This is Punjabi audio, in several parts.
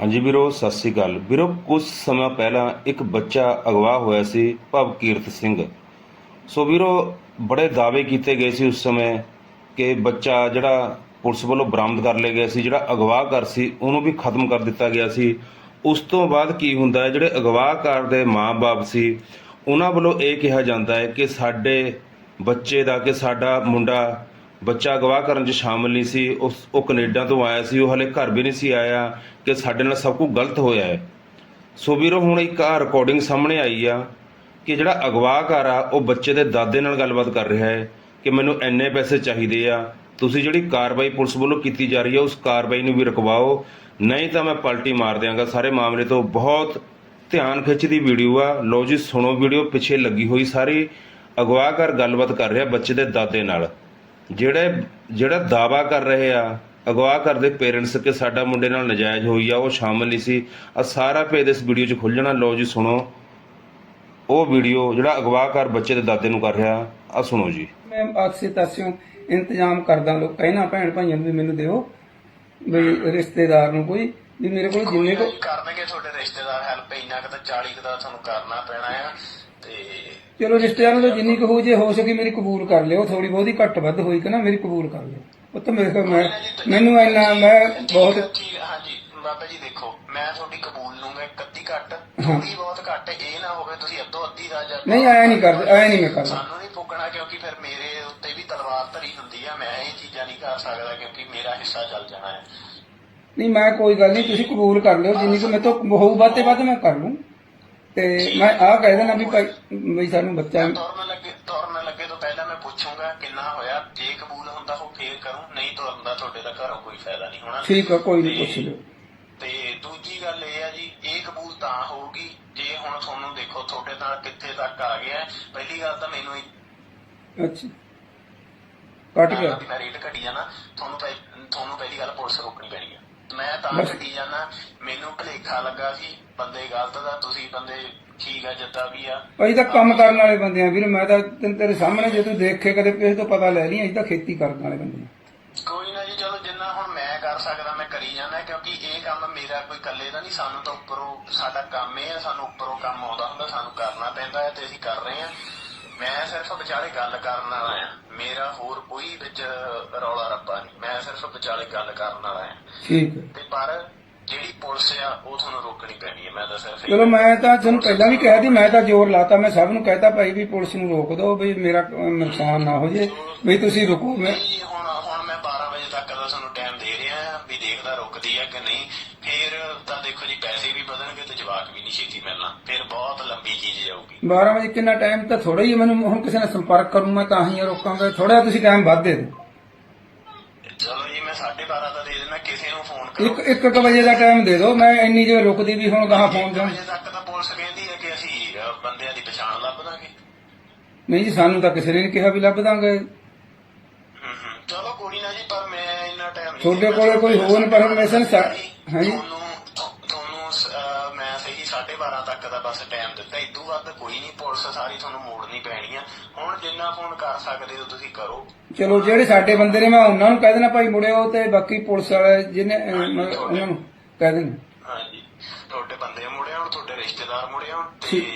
ਹਾਂਜੀ ਵੀਰੋ, ਸਤਿ ਸ੍ਰੀ ਅਕਾਲ। ਵੀਰੋ ਕੁਝ ਸਮਾਂ ਪਹਿਲਾਂ ਇੱਕ ਬੱਚਾ ਅਗਵਾ ਹੋਇਆ ਸੀ, ਭਵਕੀਰਤ ਸਿੰਘ। ਸੋ ਵੀਰੋ, ਬੜੇ ਦਾਅਵੇ ਕੀਤੇ ਗਏ ਸੀ ਉਸ ਸਮੇਂ ਕਿ ਬੱਚਾ ਜਿਹੜਾ ਪੁਲਿਸ ਵੱਲੋਂ ਬਰਾਮਦ ਕਰ ਲਿਆ ਗਿਆ ਸੀ, ਜਿਹੜਾ ਅਗਵਾਕਾਰ ਸੀ, ਉਹਨੂੰ ਵੀ ਖਤਮ ਕਰ ਦਿੱਤਾ ਗਿਆ ਸੀ। ਉਸ ਤੋਂ ਬਾਅਦ ਕੀ ਹੁੰਦਾ ਹੈ, ਜਿਹੜੇ ਅਗਵਾਕਾਰ ਦੇ ਮਾਪੇ ਸੀ, ਉਹਨਾਂ ਵੱਲੋਂ ਇਹ ਕਿਹਾ ਜਾਂਦਾ ਹੈ ਕਿ ਸਾਡੇ ਬੱਚੇ ਦਾ, ਕਿ ਸਾਡਾ ਮੁੰਡਾ ਬੱਚਾ ਅਗਵਾ ਕਰਨ 'ਚ ਸ਼ਾਮਲ ਨਹੀਂ ਸੀ, ਉਸ, ਉਹ ਕੈਨੇਡਾ ਤੋਂ ਆਇਆ ਸੀ, ਉਹ ਹਲੇ ਘਰ ਵੀ ਨਹੀਂ ਸੀ ਆਇਆ ਕਿ ਸਾਡੇ ਨਾਲ ਸਭ ਕੁਝ ਗਲਤ ਹੋਇਆ ਹੈ। ਸੋ ਵੀਰੋ, ਹੁਣ ਇੱਕ ਆ ਰਿਕਾਰਡਿੰਗ ਸਾਹਮਣੇ ਆਈ ਆ ਕਿ ਜਿਹੜਾ ਅਗਵਾਕਾਰ ਆ, ਉਹ ਬੱਚੇ ਦੇ ਦਾਦੇ ਨਾਲ ਗੱਲਬਾਤ ਕਰ ਰਿਹਾ ਹੈ ਕਿ ਮੈਨੂੰ ਇੰਨੇ ਪੈਸੇ ਚਾਹੀਦੇ ਆ, ਤੁਸੀਂ ਜਿਹੜੀ ਕਾਰਵਾਈ ਪੁਲਿਸ ਵੱਲੋਂ ਕੀਤੀ ਜਾ ਰਹੀ ਹੈ ਉਸ ਕਾਰਵਾਈ ਨੂੰ ਵੀ ਰੁਕਵਾਓ, ਨਹੀਂ ਤਾਂ ਮੈਂ ਪਲਟੀ ਮਾਰ ਦਿਆਂਗਾ। ਸਾਰੇ ਮਾਮਲੇ ਤੋਂ ਬਹੁਤ ਧਿਆਨ ਖਿੱਚਦੀ ਵੀਡੀਓ ਆ। ਲਓ ਜੀ, ਸੁਣੋ ਵੀਡੀਓ, ਪਿੱਛੇ ਲੱਗੀ ਹੋਈ ਸਾਰੀ ਅਗਵਾਕਾਰ ਗੱਲਬਾਤ ਕਰ ਰਿਹਾ ਬੱਚੇ ਦੇ ਦਾਦੇ ਨਾਲ। ਜਿਹੜੇ ਜਿਹੜਾ ਦਾਵਾ ਕਰ ਰਹੇ ਆ ਅਗਵਾ ਕਰਦੇ ਪੇਰੈਂਟਸ ਕਿ ਸਾਡਾ ਮੁੰਡੇ ਨਾਲ ਨਜਾਇਜ਼ ਹੋਈ ਆ ਉਹ ਸ਼ਾਮਲ ਨਹੀਂ ਸੀ। ਆ ਸਾਰਾ ਭੇਦ ਇਸ ਵੀਡੀਓ 'ਚ ਖੁੱਲ੍ਹ ਜਾਣਾ। ਲਓ ਜੀ ਸੁਣੋ। ਉਹ ਵੀਡੀਓ ਜਿਹੜਾ ਅਗਵਾਕਾਰ ਬੱਚੇ ਦੇ ਦਾਦੇ ਨੂੰ ਕਰ ਰਿਹਾ ਆ ਸੁਣੋ ਜੀ। ਮੈਂ ਆਸੇ ਤਾਸਿਓਂ ਇੰਤਜ਼ਾਮ ਕਰਦਾ ਲੋਕ ਕਹਿਣਾ ਭੈਣ ਭਾਈਆਂ ਨੂੰ ਵੀ ਮੈਨੂੰ ਦਿਓ ਵੀ ਰਿਸ਼ਤੇਦਾਰ ਨੂੰ ਕੋਈ ਵੀ ਮੇਰੇ ਕੋਲ ਜਿੰਨੇ ਕੋ ਕਰਨਗੇ ਤੁਹਾਡੇ ਰਿਸ਼ਤੇਦਾਰ ਹੈਲਪ ਇੰਨਾ ਕਿ ਤਾਂ 40 ਕੁ ਦਾ ਤੁਹਾਨੂੰ ਕਰਨਾ ਪੈਣਾ ਆ ਤੇ ਚਲੋ ਰਿਸ਼ਤੇਦਾਰਾਂ ਤੋਂ ਜਿੰਨੀ ਕੁ ਹੋ ਜੇ ਹੋ ਸਕੇ ਮੇਰੀ ਕਬੂਲ ਕਰ ਲਿਓ ਥੋੜੀ ਬਹੁਤੀ ਘੱਟ ਵੱਧ ਹੋਈ ਕਿ ਨਾ ਮੇਰੀ ਕਬੂਲ ਕਰ ਲਿਓ। ਉਹ ਤਾਂ ਮੇਰੇ ਕੋਲ ਮੈਂ ਮੈਨੂੰ ਇੰਨਾ ਮੈਂ ਬਹੁਤ ਠੀਕ ਹਾਂਜੀ ਬਾਬਾ ਜੀ ਦੇਖੋ ਮੈਂ ਤੁਹਾਡੀ ਕਬੂਲ ਲੂੰਗਾ ਇੱਕ ਅੱਧੀ ਘੱਟ ਥੋੜੀ ਬਹੁਤ ਘੱਟ ਇਹ ਨਾ ਹੋਵੇ ਤੁਸੀਂ ਅੱਧੋ ਅੱਧੀ ਦਾ ਜਾਂ ਨਹੀਂ ਆਇਆ ਨਹੀਂ ਕਰਦੇ ਆਇਆ ਨਹੀਂ ਮੈਂ ਕਰਦਾ। ਸਾਨੂੰ ਨਹੀਂ ਪੁੱਗਣਾ ਕਿਉਂਕਿ ਫਿਰ ਮੇਰੇ ਉੱਤੇ ਵੀ ਤਲਵਾਰ ਧਰੀ ਹੁੰਦੀ ਆ ਮੈਂ ਇਹ ਚੀਜ਼ਾਂ ਨਹੀਂ ਕਰ ਸਕਦਾ ਕਿਉਂਕਿ ਮੇਰਾ ਹਿੱਸਾ ਚੱਲ ਜਾਣਾ ਹੈ। ਨਹੀਂ ਮੈਂ ਕੋਈ ਗੱਲ ਨਹੀਂ ਤੁਸੀਂ ਕਬੂਲ ਕਰ ਲਿਓ ਜਿੰਨੀ ਕੁ ਮੇਰੇ ਤੋਂ ਹੋਊ ਵੱਧ ਤੇ ਵੱਧ ਮੈਂ ਕਰ ਲੂੰ। ਤੇ ਮੈਂ ਆਹ ਕਹਿ ਦੇਣਾ ਵੀ ਭਾਈ ਵੀ ਸਾਨੂੰ ਬੱਚਾ ਤੁਰਨ ਲੱਗੇ ਤੁਰਨ ਲੱਗੇ ਤੋਂ ਪਹਿਲਾਂ ਮੈਂ ਪੁੱਛੂੰਗਾ ਕਿੰਨਾ ਹੋਇਆ ਜੇ ਕਬੂਲ ਹੁੰਦਾ ਹੋ ਫੇਰ ਕਰੂੰ ਨਹੀਂ ਤੁਰਨ ਦਾ ਤੁਹਾਡੇ ਦਾ ਘਰੋਂ ਕੋਈ ਫਾਇਦਾ ਨਹੀਂ ਹੋਣਾ। ਠੀਕ ਆ ਕੋਈ ਨਹੀਂ ਪੁੱਛ ਲਿਓ। ਤੇ ਦੂਜੀ ਗੱਲ ਇਹ ਆ ਜੀ ਇਹ ਕਬੂਲ ਤਾਂ ਹੋਊਗੀ ਜੇ ਹੁਣ ਤੁਹਾਨੂੰ ਦੇਖੋ ਤੁਹਾਡੇ ਨਾਲ ਕਿੱਥੇ ਤੱਕ ਆ ਗਿਆ। ਪਹਿਲੀ ਗੱਲ ਤਾਂ ਮੈਨੂੰ ਅੱਛਾ। ਕੱਟ ਗਿਆ। ਮੈਂ ਰੇਟ ਘਟੀ ਜਾਣਾ ਤੁਹਾਨੂੰ ਤੁਹਾਨੂੰ ਪਹਿਲੀ ਗੱਲ ਪੁਲਿਸ ਰੋਕਣੀ ਪੈਣੀ ਆ। ਮੈਂ ਤਾਂ। ਘਟੀ ਜਾਣਾ ਮੈਨੂੰ ਭਲੇਖਾ ਲੱਗਾ ਸੀ ਬੰਦੇ ਗਲਤ ਦਾ ਤੁਸੀਂ ਬੰਦੇ ਠੀਕ ਆ ਜਿੱਦਾਂ ਵੀ ਆ ਅਸੀਂ ਤਾਂ ਕੰਮ ਕਰਨ ਵਾਲੇ ਬੰਦੇ ਆ ਵੀਰ ਮੈਂ ਤਾਂ ਤੈਨੂੰ ਤੇਰੇ ਸਾਹਮਣੇ ਜੇ ਤੂੰ ਦੇਖੇ ਕਦੇ ਕਿਸੇ ਤੋਂ ਪਤਾ ਲੈ ਲਈ ਅਸੀਂ ਤਾਂ ਖੇਤੀ ਕਰਨ ਵਾਲੇ ਬੰਦੇ ਆ ਕੋਈ ਨਾ ਜੀ ਚਲੋ ਜਿੰਨਾ ਹੁਣ ਮੈਂ ਕਰ ਸਕਦਾ ਮੈਂ ਕਰੀ ਜਾਂਦਾ ਕਿਉਂਕਿ ਇਹ ਕੰਮ ਮੇਰਾ ਕੋਈ ਇਕੱਲੇ ਦਾ ਨਹੀਂ ਸਾਨੂੰ ਤਾਂ ਉੱਪਰੋਂ ਸਾਡਾ ਕੰਮ ਇਹ ਆ ਸਾਨੂੰ ਉੱਪਰੋਂ ਕੰਮ ਆਉਂਦਾ ਹੁੰਦਾ ਸਾਨੂੰ ਕਰਨਾ ਪੈਂਦਾ ਹੈ ਤੇ ਅਸੀਂ ਕਰ ਰਹੇ ਹਾਂ ਮੈਂ ਸਿਰਫ ਵਿਚਾਲੇ ਗੱਲ ਕਰਨ ਵਾਲਾ ਆ ਮੇਰਾ ਹੋਰ ਕੋਈ ਵਿੱਚ ਰੌਲਾ ਰੱਪਾ ਨਹੀਂ। ਮੈਂ ਸਿਰਫ ਵਿਚਾਲੇ ਗੱਲ ਕਰਨ ਵਾਲਾ ਆ ਠੀਕ ਹੈ। ਤੇ ਪਰ ਜਿਹੜੀ ਪੁਲਿਸ ਆ ਉਹ ਤੁਹਾਨੂੰ ਰੋਕਣੀ ਪੈਣੀ ਹੈ। ਮੈਂ ਤਾਂ ਸਿਰਫ ਚਲੋ ਮੈਂ ਤਾਂ ਤੁਹਾਨੂੰ ਪਹਿਲਾਂ ਵੀ ਕਿਹਾ ਸੀ ਮੈਂ ਤਾਂ ਜ਼ੋਰ ਲਾਤਾ। ਮੈਂ ਸਭ ਨੂੰ ਕਹਿਤਾ ਭਾਈ ਵੀ ਪੁਲਿਸ ਨੂੰ ਰੋਕ ਦਿਓ ਵੀ ਮੇਰਾ ਨੁਕਸਾਨ ਨਾ ਹੋ ਜੇ ਵੀ ਤੁਸੀਂ ਰੁਕੋ। ਮੈਂ ਹੁਣ ਹੁਣ ਮੈਂ 12 ਵਜੇ ਤੱਕ ਦਾ ਤੁਹਾਨੂੰ ਟਾਈਮ ਦੇ ਰਿਹਾ ਵੀ ਦੇਖਦਾ ਰੁਕਦੀ ਆ ਕਿ ਨਹੀਂ। ਫਿਰ ਤਾਂ ਦੇਖੋ ਜੀ ਜਵਾਬ ਵੀ ਨਹੀਂ ਛੇਤੀ ਮਿਲਣਾ। ਫਿਰ ਬਹੁਤ ਲੰਬੀ ਚੀਜ਼ ਜਾਊਗੀ। 12 ਵਜੇ ਕਿੰਨਾ ਟਾਈਮ ਤਾਂ ਥੋੜਾ ਹੀ ਹੈ, ਮੈਨੂੰ ਹੁਣ ਕਿਸੇ ਨਾਲ ਸੰਪਰਕ ਕਰੂੰ ਮੈਂ ਤਾਂ ਹੀ ਰੋਕਾਂਗਾ ਥੋੜਾ ਤੁਸੀਂ ਟਾਈਮ ਵੱਧ ਦੇ ਦਿਓ। ਚਲੋ ਜੀ ਮੈਂ 12:30 ਦਾ ਦੇ ਦੇਣਾ ਕਿਸੇ ਨੂੰ ਫੋਨ ਇੱਕ ਕਰੋ। ਇੱਕ ਕੁ ਵਜੇ ਦਾ ਟਾਈਮ ਦੇ ਦਿਓ ਮੈਂ ਇੰਨੀ ਜੇ ਰੁਕਦੀ ਵੀ ਹੁਣ ਗਾਹਾਂ ਫੋਨ ਇੱਕ ਜਾਂ ਵਜੇ ਤੱਕ ਤਾਂ ਪੁਲਿਸ ਕਹਿੰਦੀ ਹੈ ਕਿ ਅਸੀਂ ਅ, ਬੰਦਿਆਂ ਦੀ ਪਛਾਣ ਲੱਭ ਦਾਂਗੇ। ਨਹੀਂ ਜੀ ਸਾਨੂੰ ਤਾਂ ਕਿਸੇ ਨੇ ਨਹੀਂ ਕਿਹਾ ਵੀ ਲੱਭ ਦਾਂਗੇ। ਹੂੰ ਹੂੰ। ਚਲੋ ਕੋਈ ਨਾ ਜੀ ਪਰ ਮੈਂ ਇੰਨਾ ਟਾਈਮ ਨਹੀਂ ਤੁਹਾਡੇ। ਕੋਲੇ ਕੋਈ ਹੋਰ ਇਨਫੋਰਮੇਸ਼ਨ ਸਾ- ਹਾਂਜੀ। ਤੁਹਾਨੂੰ 12 ਤੱਕ ਦਾ ਬਸ ਟਾਈਮ ਦਿੱਤਾ। ਇਦੋਂ ਵੱਧ ਕੋਈ ਨਹੀਂ ਪੁਲਿਸ ਸਾਰੀ ਤੁਹਾਨੂੰ ਮੋੜਨੀ ਪੈਣੀ ਆ। ਹੁਣ ਜਿੰਨਾ ਫੋਨ ਕਰ ਸਕਦੇ ਹੋ ਤੁਸੀਂ ਕਰੋ। ਚਲੋ ਜਿਹੜੇ ਸਾਡੇ ਬੰਦੇ ਨੇ ਮੈਂ ਉਹਨਾਂ ਨੂੰ ਕਹਿ ਦੇਣਾ ਭਾਈ ਮੁੜਿਓ ਤੇ ਬਾਕੀ ਪੁਲਿਸ ਵਾਲੇ ਜਿਹਨੇ ਉਹਨਾਂ ਨੂੰ ਕਹਿ ਦੇਣਾ ਤੁਹਾਡੇ ਬੰਦੇ ਮੁੜੇ ਆਉਣ ਤੁਹਾਡੇ ਰਿਸ਼ਤੇਦਾਰ ਮੁੜੇ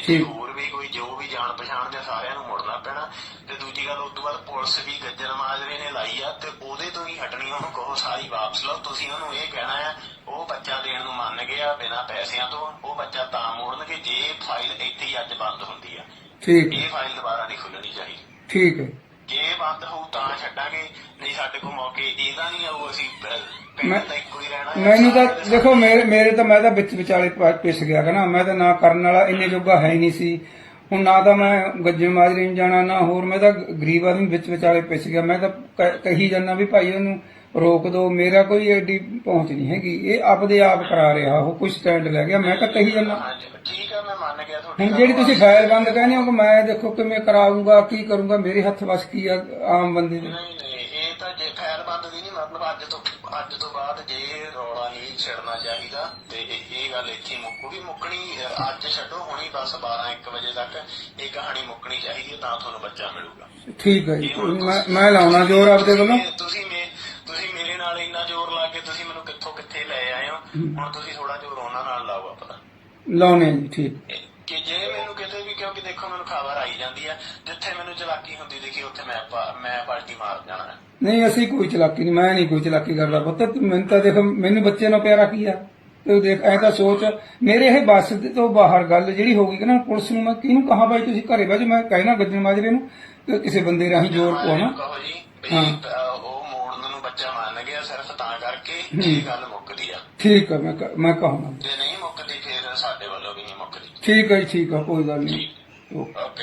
ਤੇ ਹੋਰ ਵੀ ਕੋਈ ਜੋ ਵੀ ਜਾਣ ਪਛਾਣ ਦੇ ਸਾਰਿਆਂ ਨੂੰ ਮੁੜਨਾ ਪੈਣਾ। ਤੇ ਦੂਜੀ ਗੱਲ ਉਸ ਤੋਂ ਬਾਅਦ ਪੁਲਿਸ ਵੀ ਗੱਜਰ ਮਾਜਰੇ ਨੇ ਲਾਈ ਆ ਤੇ ਉਹਦੇ ਤੋਂ ਹੀ ਹਟਣੀ ਉਹਨੂੰ ਕਹੋ ਸਾਰੀ ਵਾਪਸ ਲਓ। ਤੁਸੀਂ ਉਹਨੂੰ ਇਹ ਕਹਿਣਾ ਆ ਉਹ ਬੱਚਾ ਦੇਣ ਨੂੰ ਮੰਨ ਗਿਆ ਬਿਨਾਂ ਪੈਸਿਆਂ ਤੋਂ ਉਹ ਬੱਚਾ ਤਾਂ ਮੋੜਨਗੇ ਜੇ ਫਾਈਲ ਇੱਥੇ ਹੀ ਅੱਜ ਬੰਦ ਹੁੰਦੀ ਆ। ਠੀਕ ਇਹ ਫਾਈਲ ਦੁਬਾਰਾ ਨਹੀਂ ਖੁੱਲਣੀ ਚਾਹੀਦੀ। ਠੀਕ ਹੈ। ਜੇ ਬੰਦ ਹੋਊ ਤਾਂ ਛੱਡਾਂਗੇ ਨਹੀਂ ਸਾਡੇ ਕੋਲ ਮੌਕੇ ਇਹਦਾ ਨਹੀਂ ਆਊ ਅਸੀਂ। ਮੈਨੂੰ ਤਾਂ ਦੇਖੋ ਮੇਰੇ ਮੇਰੇ ਤਾਂ ਮੈਂ ਤਾਂ ਵਿੱਚ ਵਿਚਾਲੇ ਪਿਸ ਗਿਆ ਕਿ ਨਾ। ਮੈਂ ਤਾਂ ਨਾ ਕਰਨ ਵਾਲਾ ਇੰਨੇ ਜੋਗਾ ਹੈ ਹੀ ਨਹੀਂ ਸੀ। ਹੁਣ ਨਾ ਤਾਂ ਮੈਂ ਗੱਜਣ ਮਾਜਰੇ ਨੂੰ ਜਾਣਾ ਨਾ ਹੋਰ ਮੈਂ ਤਾਂ ਗਰੀਬ ਆਦਮੀ ਵਿੱਚ ਵਿਚਾਲੇ ਪਿਸ ਗਿਆ। ਮੈਂ ਤਾਂ ਕ- ਕਹੀ ਜਾਂਦਾ ਵੀ ਭਾਈ ਉਹਨੂੰ ਰੋਕ ਦਿਓ ਮੇਰਾ ਕੋਈ ਐਡੀ ਪਹੁੰਚ ਨਹੀਂ ਹੈਗੀ। ਇਹ ਆਪਦੇ ਆਪ ਕਰਾ ਰਿਹਾ ਉਹ ਕੋਈ ਸਟੈਂਡ ਲੈ ਗਿਆ। ਮੈਂ ਤਾਂ ਕਹੀ ਜਾਂਦਾ। ਹਾਂਜੀ ਠੀਕ ਆ ਮੈਂ ਮੰਨ ਗਿਆ ਤੁਹਾਡੀ ਹੁਣ ਜਿਹੜੀ ਤੁਸੀਂ ਫਾਈਲ ਬੰਦ ਕਹਿੰਦੇ ਹੋ ਕਿ ਮੈਂ ਦੇਖੋ ਕਿਵੇਂ ਕਰਾਉਂਗਾ ਕੀ ਕਰੂੰਗਾ ਮੇਰੇ ਹੱਥ ਵਸ ਕੀ ਆ ਆਮ ਬੰਦੇ ਦੇ। ਨਹੀਂ ਨਹੀਂ ਇਹ ਤਾਂ ਜੇ ਫੈਰ ਬੰਦ ਦੀ ਨਹੀਂ ਮਤਲਬ ਅੱਜ ਤੋਂ ਅੱਜ ਤੋਂ ਬਾਅਦ ਜੇ ਰੌਲਾ ਨਹੀਂ ਛੱਡਣਾ ਚਾਹੀਦਾ ਤੇ ਇਹ ਇਹ ਗੱਲ ਇੱਥੇ ਮੁੱਕੂਗੀ ਮੁੱਕਣੀ ਅਹ, ਅੱਜ ਛੱਡੋ ਹੁਣੀ ਬਸ 12 1 ਵਜੇ ਤੱਕ ਇਹ ਕਹਾਣੀ ਮੁੱਕਣੀ ਚਾਹੀਦੀ ਹੈ ਤਾਂ ਤੁਹਾਨੂੰ ਬੱਚਾ ਮਿਲੂਗਾ। ਠੀਕ ਹੈ ਜੀ। ਮੈਂ ਮੈਂ ਲਾਉਣਾ ਜ਼ੋਰ ਆਪਦੇ ਵੱਲੋਂ? ਤੁਸੀਂ ਮੇ ਤੁਸੀਂ ਮੇਰੇ ਨਾਲ ਇੰਨਾ ਜ਼ੋਰ ਲਾ ਕੇ ਤੁਸੀਂ ਮੈਨੂੰ ਕਿੱਥੋਂ ਕਿੱਥੇ ਲੈ ਆਏ ਹੋ? ਹੁਣ ਤੁਸੀਂ ਥੋੜਾ ਜਿਹਾ ਉਹਨਾਂ ਨਾਲ ਲਾਓ ਆਪਣਾ। ਲਾਉਣੇ ਜੀ ਠੀਕ। ਕਿ ਜੇ ਮੈਨੂੰ ਕਿਤੇ ਵੀ ਕਿਉਂਕਿ ਦੇਖੋ ਮੈਨੂੰ ਖਬਰ ਹੈ ਜਿੱਥੇ ਮੈਨੂੰ ਚਲਾਕੀ ਹੁੰਦੀ ਦੇਖੀ ਉੱਥੇ ਮੈਂ ਪਾ- ਮੈਂ ਪਾਰਟੀ ਮਾਰ ਜਾਣਾ। ਹੈ। ਨਹੀਂ ਅਸੀਂ ਕੋਈ ਚਲਾਕੀ ਨਹੀਂ ਮੈਂ ਨਹੀਂ ਕੋਈ ਚਲਾਕੀ ਕਰਦਾ ਪੁੱਤ। ਤੂੰ ਮੈਨੂੰ ਤਾਂ ਦੇਖ ਮੈਨੂੰ ਬੱਚੇ ਨਾਲ ਪਿਆਰਾ ਕੀ ਆ? ਤੂੰ ਦੇਖ ਐ ਤਾਂ ਸੋਚ ਮੇਰੇ ਇਹ ਬੱਸ ਦੇ ਤੋਂ ਬਾਹਰ ਗੱਲ ਜਿਹੜੀ ਹੋ ਗਈ ਕਿ ਨਾ ਪੁਲਿਸ ਨੂੰ ਮੈਂ ਕਿਹਨੂੰ ਕਹਾਂ ਬਾਈ ਤੁਸੀਂ ਘਰੇ ਬਹਿ ਜਾਓ ਮੈਂ ਕਹਿਣਾ ਗੱਜਣ ਮਾਜਰੇ ਨੂੰ ਕਿ ਕਿਸੇ ਬੰਦੇ ਰਾਹੀਂ ਜੋਰ ਪਵਾਉਣਾ ਕਹੋ ਜੀ ਵੀ ਹਾਂ। ਅਹ, ਉਹ ਮੋੜਨ ਨੂੰ ਬੱਚਾ ਮੰਨ ਗਿਆ ਸਿਰਫ ਤਾਂ ਕਰਕੇ ਇਹ ਗੱਲ ਮੁੱਕਦੀ ਆ। ਠੀਕ ਆ ਮੈਂ ਕ- ਮੈਂ ਕਹਾਂਗਾ। ਜੇ ਨਹੀਂ ਮੁੱਕਦੀ ਫਿਰ ਸਾਡੇ ਵੱਲੋਂ ਵੀ ਨਹੀਂ ਮੁੱਕਦੀ। ਠੀਕ ਹੈ ਠੀਕ ਆ ਕੋਈ ਗੱਲ ਨਹੀਂ। ਓਕੇ। ਓਕੇ